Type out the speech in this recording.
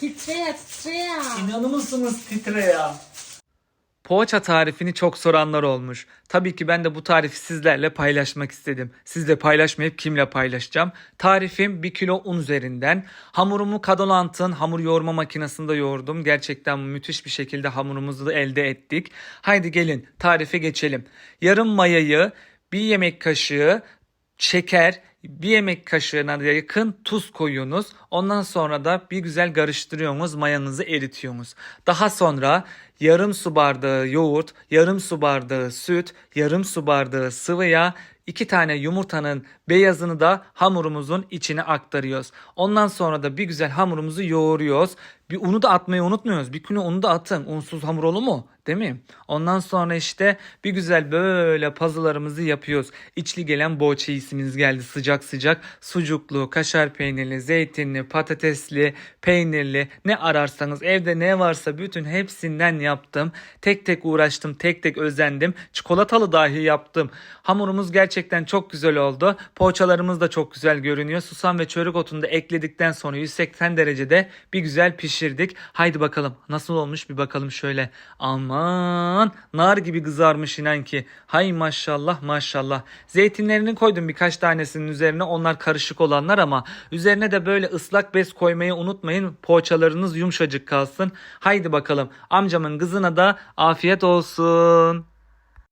Titreye titreye. İnanır mısınız titre ya? Poğaça tarifini çok soranlar olmuş. Tabii ki ben de bu tarifi sizlerle paylaşmak istedim. Sizle paylaşmayıp kimle paylaşacağım? Tarifim 1 kilo un üzerinden. Hamurumu Kadolant'ın hamur yoğurma makinesinde yoğurdum. Gerçekten müthiş bir şekilde hamurumuzu da elde ettik. Haydi gelin tarife geçelim. Yarım mayayı, bir yemek kaşığı şeker, bir yemek kaşığına yakın tuz koyuyorsunuz. Ondan sonra da bir güzel karıştırıyorsunuz. Mayanızı eritiyorsunuz. Daha sonra yarım su bardağı yoğurt, yarım su bardağı süt, yarım su bardağı sıvı yağ, iki tane yumurtanın beyazını da hamurumuzun içine aktarıyoruz. Ondan sonra da bir güzel hamurumuzu yoğuruyoruz. Bir unu da atmayı unutmuyoruz. Bir günü unu da atın. Unsuz hamur olur mu? Değil mi? Ondan sonra işte bir güzel böyle puzzle'larımızı yapıyoruz. İçli gelen boğaça isminiz geldi sıcak sıcak. Sucuklu, kaşar peynirli, zeytinli, patatesli, peynirli ne ararsanız evde ne varsa bütün hepsinden yaptım. Tek tek uğraştım, tek tek özendim. Çikolatalı dahi yaptım. Hamurumuz gerçekten çok güzel oldu. Poğaçalarımız da çok güzel görünüyor. Susam ve çörek otunu da ekledikten sonra 180 derecede bir güzel pişirdik. Haydi bakalım nasıl olmuş bir bakalım şöyle. Aman nar gibi kızarmış inan ki. Hay maşallah maşallah. Zeytinlerini koydum birkaç tanesinin üzerine. Onlar karışık olanlar ama üzerine de böyle ıslak bez koymayı unutmayın. Poğaçalarınız yumuşacık kalsın. Haydi bakalım amcamın kızına da afiyet olsun.